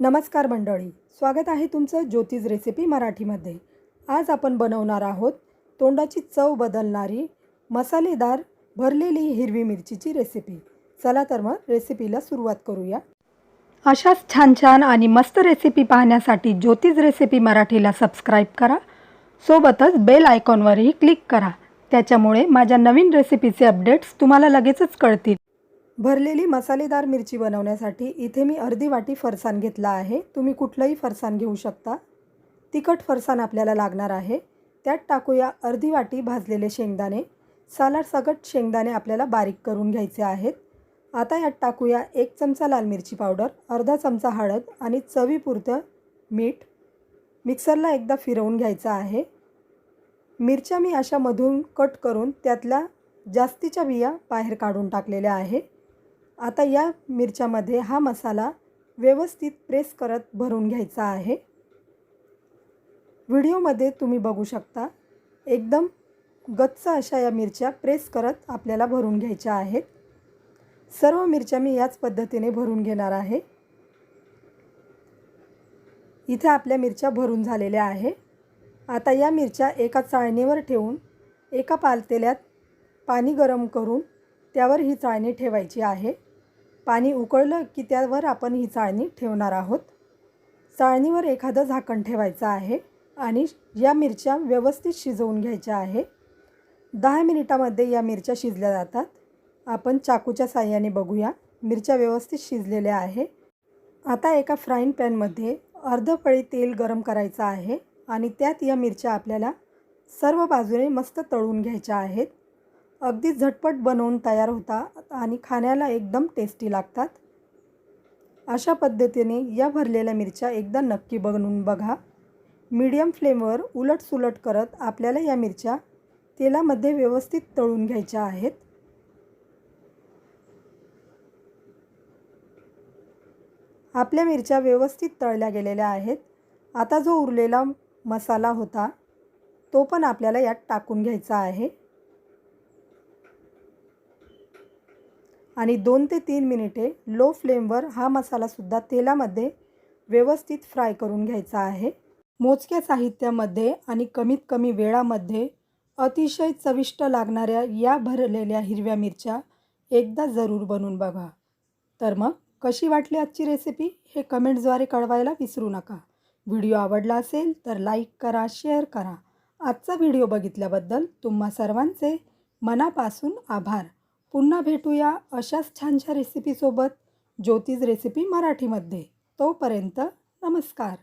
नमस्कार मंडळी स्वागत आहे तुमचं ज्योतिष रेसिपी मराठीमध्ये. आज आपण बनवणार आहोत तोंडाची चव बदलणारी मसालेदार भरलेली हिरवी मिरचीची रेसिपी चला तर मग रेसिपीला सुरुवात करूया. अशाच छान छान आणि मस्त रेसिपी पाहण्यासाठी ज्योतिष रेसिपी मराठीला सबस्क्राईब करा. सोबतच बेल आयकॉनवरही क्लिक करा. त्याच्यामुळे माझ्या नवीन रेसिपीचे अपडेट्स तुम्हाला लगेचच कळतील. भरलेली मसालेदार मिरची बनवण्यासाठी इथे मी अर्धी वाटी फरसाण घेतला आहे. तुम्ही कुठलंही फरसाण घेऊ शकता. तिखट फरसाण आपल्याला लागणार आहे. त्यात टाकूया अर्धी वाटी भाजलेले शेंगदाणे. सालाडसगट शेंगदाणे आपल्याला बारीक करून घ्यायचे आहेत. आता यात टाकूया एक चमचा लाल मिरची पावडर अर्धा चमचा हळद आणि चवीपुरतं मीठ. मिक्सरला एकदा फिरवून घ्यायचं आहे. मिरच्या मी अशा मधून कट करून त्यातल्या जास्तीच्या बिया बाहेर काढून टाकलेल्या आहे. आता या मिरच्यामध्ये हा मसाला व्यवस्थित प्रेस करत भरून घ्यायचा आहे. व्हिडिओमध्ये तुम्ही बघू शकता एकदम गच्च अशा या मिरच्या प्रेस करत आपल्याला भरून घ्यायच्या आहेत. सर्व मिरच्या मी याच पद्धतीने भरून घेणार आहे. इथे आपल्या मिरच्या भरून झालेल्या आहे. आता या मिरच्या एका चाळणीवर ठेवून एका पालतेल्यात पाणी गरम करून त्यावर ही चाळणी ठेवायची आहे. पाणी उकळलं की त्यावर आपण ही चाळणी ठेवणार आहोत. चाळणीवर एखादं झाकण ठेवायचं आहे आणि या मिरच्या व्यवस्थित शिजवून घ्यायच्या आहे. दहा मिनिटामध्ये या मिरच्या शिजल्या जातात. आपण चाकूच्या साह्याने बघूया. मिरच्या व्यवस्थित शिजलेल्या आहे. आता एका फ्राईंग पॅनमध्ये अर्ध पळी तेल गरम करायचं आहे आणि त्यात या मिरच्या आपल्याला सर्व बाजूने मस्त तळून घ्यायच्या आहेत. अगदी झटपट बनवून तयार होतात आणि खाण्याला एकदम टेस्टी लागतात. अशा पद्धतीने या भरलेल्या मिरच्या एकदा नक्की बनवून बघा. मीडियम फ्लेमवर उलट सुलट करत आपल्याला या मिरच्या तेलामध्ये व्यवस्थित तळून घ्यायच्या आहेत. आपल्या मिरच्या व्यवस्थित तळल्या गेलेल्या आहेत. आता जो उरलेला मसाला होता तो पण आपल्याला यात टाकून घ्यायचा आहे. आणि दोन ते तीन मिनिटे लो फ्लेमवर हा मसालासुद्धा तेलामध्ये व्यवस्थित फ्राय करून घ्यायचा आहे. मोजक्या साहित्यामध्ये आणि कमीत कमी वेळामध्ये अतिशय चविष्ट लागणाऱ्या या भरलेल्या हिरव्या मिरच्या एकदा जरूर बनवून बघा. तर मग कशी वाटली आजची रेसिपी हे कमेंट्सद्वारे कळवायला विसरू नका. व्हिडिओ आवडला असेल तर लाईक करा शेअर करा. आजचा व्हिडिओ बघितल्याबद्दल तुम्हा सर्वांचे मनापासून आभार. पुन्हा भेटूया अशाच छानशा रेसिपीसोबत ज्योतिष रेसिपी मराठीमध्ये. तोपर्यंत नमस्कार.